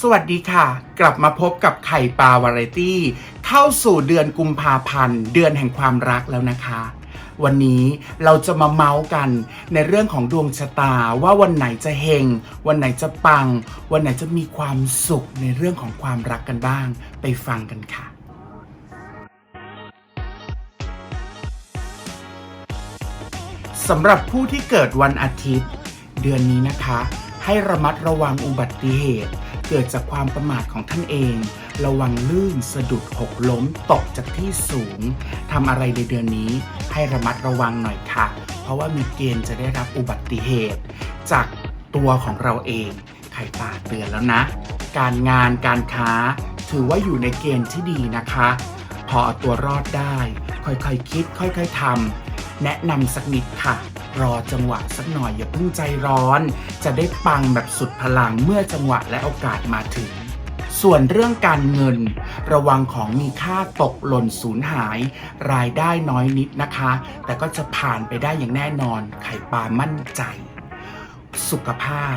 สวัสดีค่ะ กลับมาพบกับไข่ปลาวาไรตี้ เข้าสู่เดือนกุมภาพันธ์ เดือนแห่งความรักแล้วนะคะ วันนี้เราจะมาเมาส์กันในเรื่องของดวงชะตาว่าวันไหนจะเฮง วันไหนจะปัง วันไหนจะมีความสุขในเรื่องของความรักกันบ้าง ไปฟังกันค่ะสำหรับผู้ที่เกิดวันอาทิตย์ เดือนนี้นะคะ ให้ระมัดระวังอุบัติเหตุ เกิดจากความประมาทของท่านเอง ระวังลื่นสะดุดหกล้มตกจากที่สูงทำอะไรในเดือนนี้ ให้ระมัดระวังหน่อยค่ะ เพราะว่ามีเกณฑ์จะได้รับอุบัติเหตุ จากตัวของเราเองไข่ปลาเตือนแล้วนะ การงานการค้า ถือว่าอยู่ในเกณฑ์ที่ดีนะคะ พอเอาตัวรอดได้ ค่อยๆคคิด ค่อยๆทำแนะนำสักนิดค่ะ รอจังหวะสักหน่อยอย่าเพิ่งใจร้อน จะได้ปังแบบสุดพลังเมื่อจังหวะและโอกาสมาถึง ส่วนเรื่องการเงิน ระวังของมีค่าตกหล่นสูญหาย รายได้น้อยนิดนะคะ แต่ก็จะผ่านไปได้อย่างแน่นอน ไข่ปลามั่นใจ สุขภาพ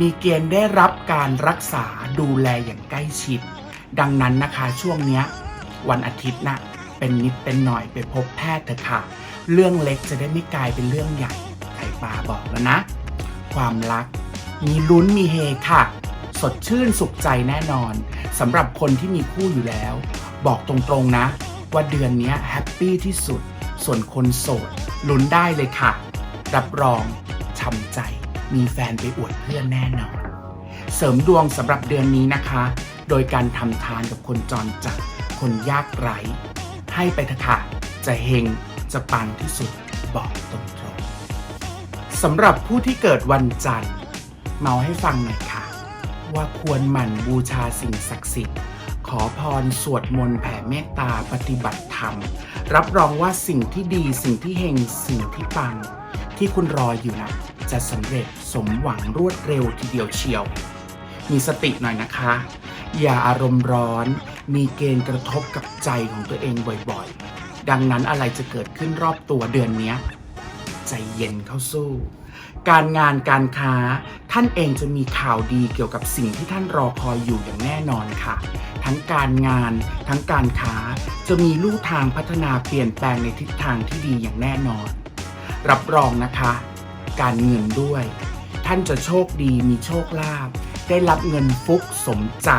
มีเกณฑ์ได้รับการรักษาดูแลอย่างใกล้ชิด ดังนั้นนะคะช่วงเนี้ยวันอาทิตย์นะเป็นนิดเป็นหน่อยไปพบแพทย์เถอะค่ะ เรื่องเล็กจะได้ไม่กลายเป็นเรื่องใหญ่ ปาบอกแล้วนะ ความรักมีลุ้นมีเฮค่ะ สดชื่นสุขใจแน่นอนสำหรับคนที่มีคู่อยู่แล้ว บอกตรงๆนะ ว่าเดือนนี้แฮปปี้ที่สุด ส่วนคนโสดลุ้นได้เลยค่ะ รับรองช้ำใจ มีแฟนไปอวดเพื่อนแน่นอน เสริมดวงสำหรับเดือนนี้นะคะ โดยการทำทานกับคนจรจัดคนยากไร้ให้ไปเถอะค่ะจะเฮงจะปังที่สุดบอกตรง สำหรับผู้ที่เกิดวันจันทร์ เมาให้ฟังหน่อยค่ะ ว่าควรหมั่นบูชาสิ่งศักดิ์สิทธิ์ ขอพรสวดมนต์แผ่เมตตาปฏิบัติธรรม รับรองว่าสิ่งที่ดีสิ่งที่เฮงสิ่งที่ปัง ที่คุณรออยู่นะจะสำเร็จสมหวังรวดเร็วทีเดียวเชียว มีสติหน่อยนะคะ อย่าอารมณ์ร้อน มีเกณฑ์กระทบกับใจของตัวเองบ่อยๆ ดังนั้นอะไรจะเกิดขึ้นรอบตัวเดือนนี้ ใจเย็นเข้าสู้ การงานการค้าท่านเองจะมีข่าวดีเกี่ยวกับสิ่งที่ท่านรอคอยอยู่อย่างแน่นอนค่ะ ทั้งการงานทั้งการค้าจะมีลู่ทางพัฒนาเปลี่ยนแปลงในทิศทางที่ดีอย่างแน่นอน รับรองนะคะ การเงินด้วย ท่านจะโชคดีมีโชคลาภได้รับเงินฟุกสมใจ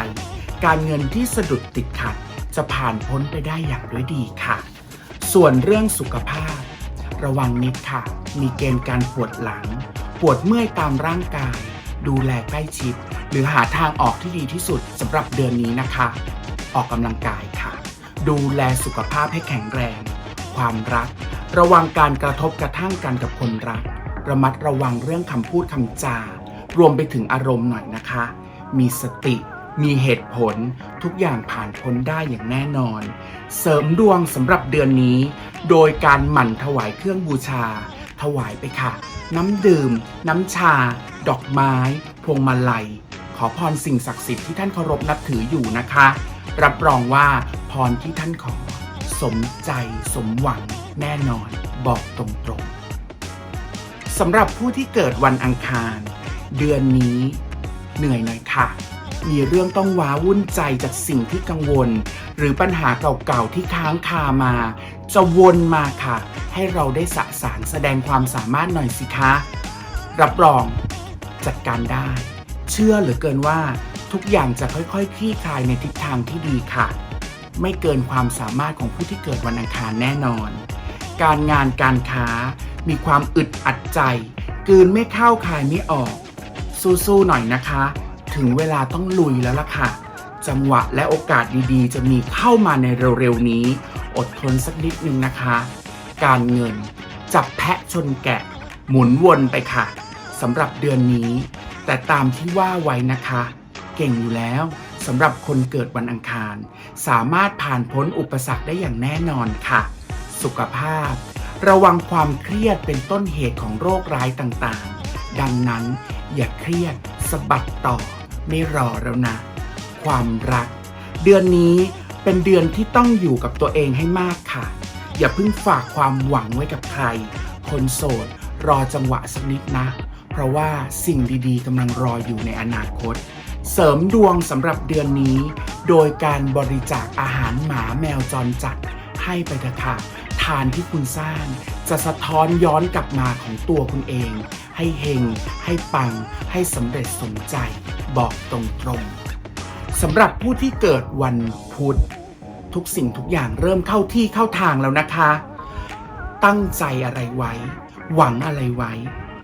การเงินที่สะดุดติดขัดจะผ่านพ้นไปได้อย่างด้วยดีค่ะ ส่วนเรื่องสุขภาพ ระวังนิดค่ะ มีเกณฑ์การปวดหลัง ปวดเมื่อยตามร่างกาย ดูแลใกล้ชิด หรือหาทางออกที่ดีที่สุดสำหรับเดือนนี้นะคะ ออกกำลังกายค่ะ ดูแลสุขภาพให้แข็งแรง ความรัก ระวังการกระทบกระทั่งกันกับคนรัก ระมัดระวังเรื่องคำพูดคำจา รวมไปถึงอารมณ์หน่อยนะคะ มีสติมีเหตุผลทุกอย่างผ่านพ้นได้อย่างแน่นอน เสริมดวงสำหรับเดือนนี้ โดยการหมั่นถวายเครื่องบูชา ถวายไปค่ะ น้ำดื่ม น้ำชา ดอกไม้ พวงมาลัย ขอพรสิ่งศักดิ์สิทธิ์ที่ท่านเคารพนับถืออยู่นะคะ รับรองว่าพรที่ท่านขอ สมใจสมหวังแน่นอนบอกตรงๆสำหรับผู้ที่เกิดวันอังคาร เดือนนี้ เหนื่อยหน่อยค่ะ มีเรื่องต้องว้าวุ่นใจจากสิ่งที่กังวล หรือปัญหาเก่าๆที่ค้างคามา จะวนมาค่ะ ให้เราได้สะสางแสดงความสามารถหน่อยสิคะ รับรองจัดการได้ เชื่อเหลือเกินว่าทุกอย่างจะค่อยๆคลี่คลายในทิศทางที่ดีค่ะ ไม่เกินความสามารถของผู้ที่เกิดวันอังคารแน่นอน การงานการค้ามีความอึดอัดใจกืนไม่เข้าคายไม่ออก สู้ๆหน่อยนะคะ ถึงเวลาต้องลุยแล้วล่ะค่ะ จังหวะและโอกาสดีๆ จะมีเข้ามาในเร็วๆนี้ อดทนสักนิดนึงนะคะ การเงินจับแพะชนแกะ หมุนวนไปค่ะสำหรับเดือนนี้ แต่ตามที่ว่าไว้นะคะ เก่งอยู่แล้วสำหรับคนเกิดวันอังคาร สามารถผ่านพ้นอุปสรรคได้อย่างแน่นอนค่ะ สุขภาพ ระวังความเครียดเป็นต้นเหตุของโรคร้ายต่างๆ ดังนั้นอย่าเครียดสะบัดต่อไม่รอแล้วนะ ความรัก เดือนนี้เป็นเดือนที่ต้องอยู่กับตัวเองให้มากค่ะ อย่าเพิ่งฝากความหวังไว้กับใคร คนโสดรอจังหวะสักนิดนะ เพราะว่าสิ่งดีๆกำลังรออยู่ในอนาคต เสริมดวงสำหรับเดือนนี้ โดยการบริจาคอาหารหมาแมวจรจัดให้ไปเถอะค่ะทานที่คุณสร้างจะสะท้อนย้อนกลับมาของตัวคุณเอง ให้เฮงให้ปัง ให้สำเร็จสมใจ บอกตรงๆ สำหรับผู้ที่เกิดวันพุธทุกสิ่งทุกอย่างเริ่มเข้าที่เข้าทางแล้วนะคะ ตั้งใจอะไรไว้ หวังอะไรไว้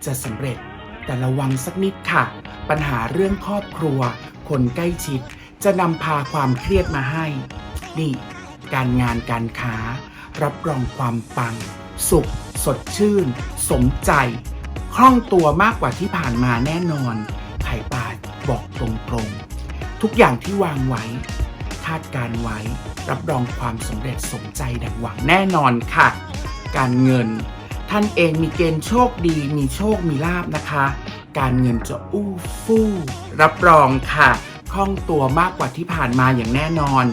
จะสำเร็จ แต่ระวังสักนิดค่ะ ปัญหาเรื่องครอบครัว คนใกล้ชิด จะนำพาความเครียดมาให้ นี่ การงานการค้า รับรองความปัง สุข สดชื่น สมใจ คล่องตัวมากกว่าที่ผ่านมาแน่นอนไข่ปลาบอกตรง ทุกอย่างที่วางไว้คาดการไว้ รับรองความสำเร็จสมใจดังหวังแน่นอนค่ะ การเงิน ท่านเองมีเกณฑ์โชคดี มีโชคมีลาบนะคะ การเงินจะอู้ฟู่รับรองค่ะคล่องตัวมากกว่าที่ผ่านมาอย่างแน่นอน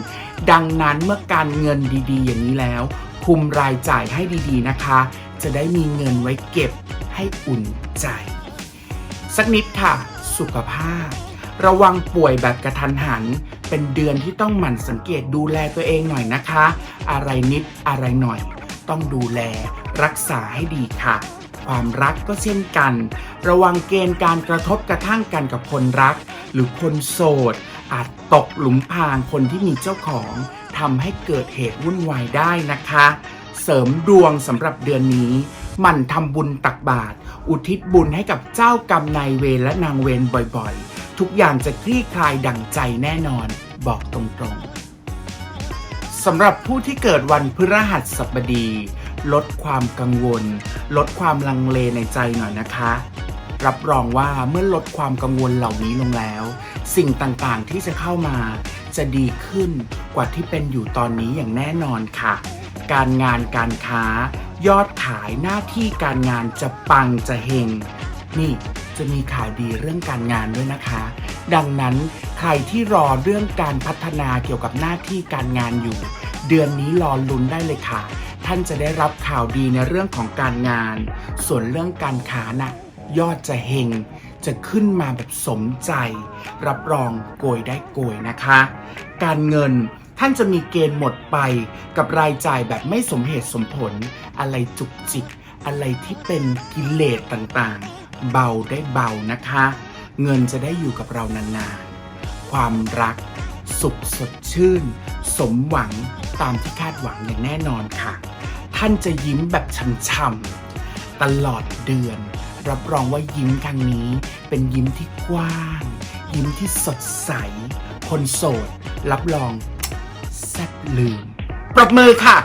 ดังนั้นเมื่อการเงินดีๆ อย่างนี้แล้ว คุมรายจ่ายให้ดีๆนะคะ จะได้มีเงินไว้เก็บให้อุ่นใจ สักนิดค่ะ สุขภาพ ระวังป่วยแบบกระทันหัน เป็นเดือนที่ต้องหมั่นสังเกตดูแลตัวเองหน่อยนะคะ อะไรนิดอะไรหน่อย ต้องดูแลรักษาให้ดีค่ะ ความรักก็เช่นกัน ระวังเกณฑ์การกระทบกระทั่งกันกับคนรัก หรือคนโสด อาจตกหลุมพรางคนที่มีเจ้าของทำให้เกิดเหตุวุ่นวายได้นะคะ เสริมดวงสำหรับเดือนนี้หมั่นทำบุญตักบาตรอุทิศบุญให้กับเจ้ากรรมนายเวรและนางเวรบ่อยๆ ทุกอย่างจะคลี่คลายดั่งใจแน่นอนบอกตรงๆสำหรับผู้ที่เกิดวันพฤหัสบดี ลดความกังวล ลดความลังเลในใจหน่อยนะคะ รับรองว่าเมื่อลดความกังวลเหล่านี้ลงแล้ว สิ่งต่างๆที่จะเข้ามาจะดีขึ้นกว่าที่เป็นอยู่ตอนนี้อย่างแน่นอนค่ะ การงานการค้า ยอดขายหน้าที่การงานจะปังจะเฮงนี่ จะมีข่าวดีเรื่องการงานด้วยนะคะ ดังนั้นใครที่รอเรื่องการพัฒนาเกี่ยวกับหน้าที่การงานอยู่ เดือนนี้รอลุ้นได้เลยค่ะ ท่านจะได้รับข่าวดีในเรื่องของการงาน ส่วนเรื่องการค้าน่ะยอดจะเฮงจะขึ้นมาแบบสมใจ รับรองโกยได้โกยนะคะ การเงินท่านจะมีเกณฑ์หมดไปกับรายจ่ายแบบไม่สมเหตุสมผล อะไรจุกจิก อะไรที่เป็นกิเลสต่างๆ เบาได้เบานะคะ เงินจะได้อยู่กับเรานานๆ ความรัก สุขสดชื่น สมหวังตามที่คาดหวังอย่างแน่นอนค่ะ ท่านจะยิ้มแบบช่ำๆตลอดเดือน รับรองว่ายิ้มครั้งนี้ เป็นยิ้มที่กว้าง ยิ้มที่สดใส คนโสด รับรองแซ่บลืม ปรบมือค่ะ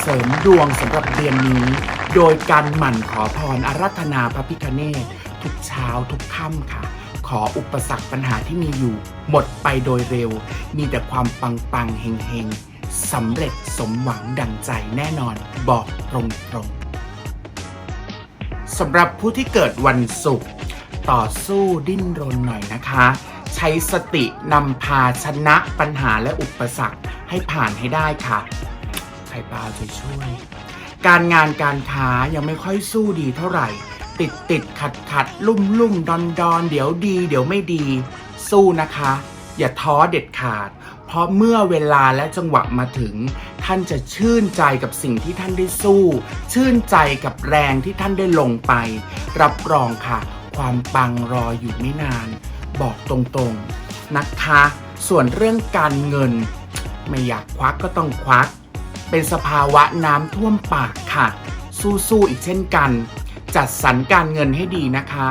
เสริมดวงสำหรับเดือนนี้ โดยการหมั่นขอพรอารัธนาพระพิคเนตทุกเช้าทุกค่ำค่ะ ขออุปสรรคปัญหาที่มีอยู่ หมดไปโดยเร็ว มีแต่ความปังปังๆเฮงเฮงๆสำเร็จสมหวังดังใจแน่นอนบอกตรงๆสำหรับผู้ที่เกิดวันศุกร์ต่อสู้ดิ้นรนหน่อยนะคะ ใช้สตินำพาชนะปัญหาและอุปสรรคให้ผ่านให้ได้ค่ะ ไข่ปลาจะช่วย การงานการค้ายังไม่ค่อยสู้ดีเท่าไหร่ ติดติดขัดขัดลุ่มลุ่มดอนดอนเดี๋ยวดี เดี๋ยวไม่ดี สู้นะคะ อย่าท้อเด็ดขาด เพราะเมื่อเวลาและจังหวะมาถึง ท่านจะชื่นใจกับสิ่งที่ท่านได้สู้ ชื่นใจกับแรงที่ท่านได้ลงไป รับรองค่ะ ความปังรออยู่ไม่นาน บอกตรงๆนะคะ ส่วนเรื่องการเงิน ไม่อยากควักก็ต้องควัก เป็นสภาวะน้ำท่วมปากค่ะ สู้ๆอีกเช่นกัน จัดสรรการเงินให้ดีนะคะ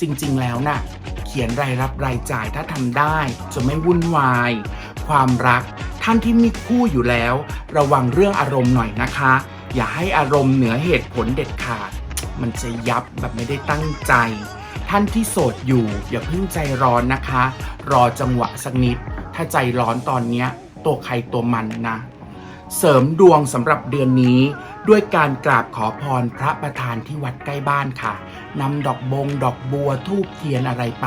จริงๆแล้วน่ะ เขียนรายรับรายจ่ายถ้าทำได้จะไม่วุ่นวาย ความรักท่านที่มีคู่อยู่แล้ว ระวังเรื่องอารมณ์หน่อยนะคะ อย่าให้อารมณ์เหนือเหตุผลเด็ดขาด มันจะยับแบบไม่ได้ตั้งใจ ท่านที่โสดอยู่อย่าเพิ่งใจร้อนนะคะ รอจังหวะสักนิด ถ้าใจร้อนตอนเนี้ยตัวใครตัวมันนะ เสริมดวงสำหรับเดือนนี้ ด้วยการกราบขอพรพระประธานที่วัดใกล้บ้านค่ะนำดอกบง ดอกบัวทูบเทียนอะไรไป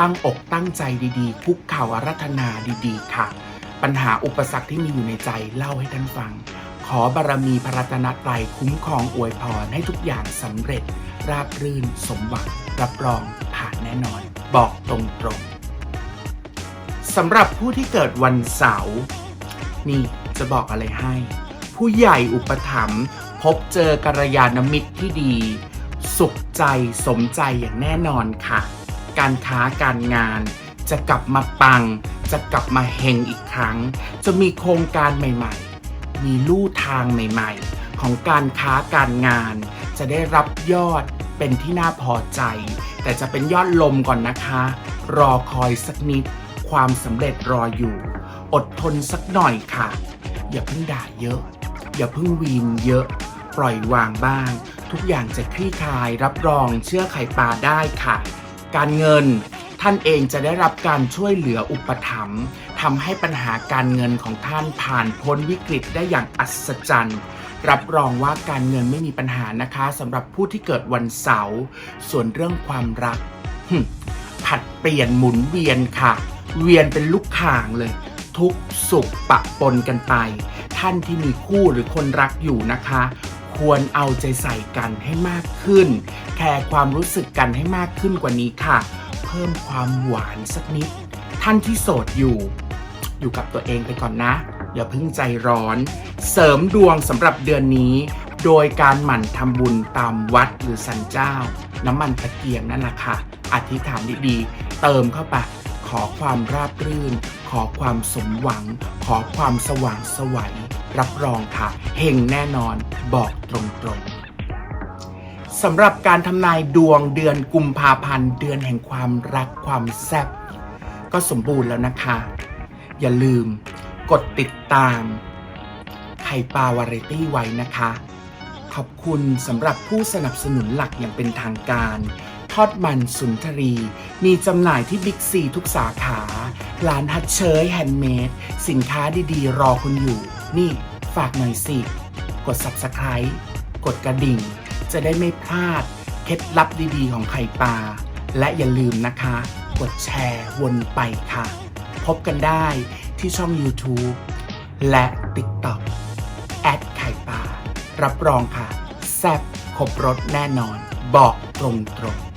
ตั้งอกตั้งใจดีๆ คุกเข่าอารัธนาดีๆ ค่ะ ปัญหาอุปสรรคที่มีอยู่ในใจเล่าให้ท่านฟัง ขอบารมีพระรัตนตรัยคุ้มครองอวยพรให้ทุกอย่างสำเร็จ ราบรื่น สมหวังรับรองผ่านแน่นอน บอกตรงๆสำหรับผู้ที่เกิดวันเสาร์นี่ จะบอกอะไรให้ ผู้ใหญ่อุปถัมภ์พบเจอกัลยาณมิตรที่ดี สุขใจสมใจอย่างแน่นอนค่ะ การค้าการงาน จะกลับมาปัง จะกลับมาเฮงอีกครั้ง จะมีโครงการใหม่ๆ มีลู่ทางใหม่ๆ ของการค้าการงาน จะได้รับยอดเป็นที่น่าพอใจ แต่จะเป็นยอดลมก่อนนะคะ รอคอยสักนิด ความสำเร็จรออยู่ อดทนสักหน่อยค่ะ อย่าเพิ่งด่าเยอะ อย่าเพิ่งวีนเยอะ ปล่อยวางบ้าง ทุกอย่างจะคลี่คลาย รับรองเชื่อไข่ปลาได้ค่ะ การเงินท่านเองจะได้รับการช่วยเหลืออุปถัมภ์ทำให้ปัญหาการเงินของท่านผ่านพ้นวิกฤตได้อย่างอัศจรรย์ รับรองว่าการเงินไม่มีปัญหานะคะสำหรับผู้ที่เกิดวันเสาร์ส่วนเรื่องความรักผัดเปลี่ยนหมุนเวียนค่ะ เวียนเป็นลูกข่างเลย ทุกข์สุขปะปนกันไป ท่านที่มีคู่หรือคนรักอยู่นะคะ ควรเอาใจใส่กันให้มากขึ้น แคร์ความรู้สึกกันให้มากขึ้นกว่านี้ค่ะ เพิ่มความหวานสักนิด ท่านที่โสดอยู่ อยู่กับตัวเองไปก่อนนะ อย่าเพิ่งใจร้อน เสริมดวงสำหรับเดือนนี้ โดยการหมั่นทำบุญตามวัดหรือสันเจ้า น้ำมันตะเกียงนั่นแหละค่ะอธิษฐานดีๆ เติมเข้าไป อความราบรื่น ขอความสมหวัง ขอความสว่างไสวัยรับรองค่ะเฮงแน่นอนบอกตรงๆสำหรับการทำนายดวงเดือนกุมภาพันธ์เดือนแห่งความรักความแซ่บก็สมบูรณ์แล้วนะคะ อย่าลืมกดติดตามไข่ปลาวาไรตี้ไว้นะคะ ขอบคุณสำหรับผู้สนับสนุนหลักอย่างเป็นทางการ ทอดมันสุนทรี มีจำหน่ายที่บิ๊กซีทุกสาขา ร้านฮัทเชยแฮนด์เมด สินค้าดีๆ รอคุณอยู่ นี่ฝากหน่อยสิ กด Subscribe กดกระดิ่ง จะได้ไม่พลาด เคล็ดลับดีๆ ของไข่ปลา และอย่าลืมนะคะ กดแชร์วนไปค่ะ พบกันได้ที่ช่อง YouTube และ TikTok แอดไข่ปลารับรองค่ะ แซ่บครบรสแน่นอน บอกตรงๆ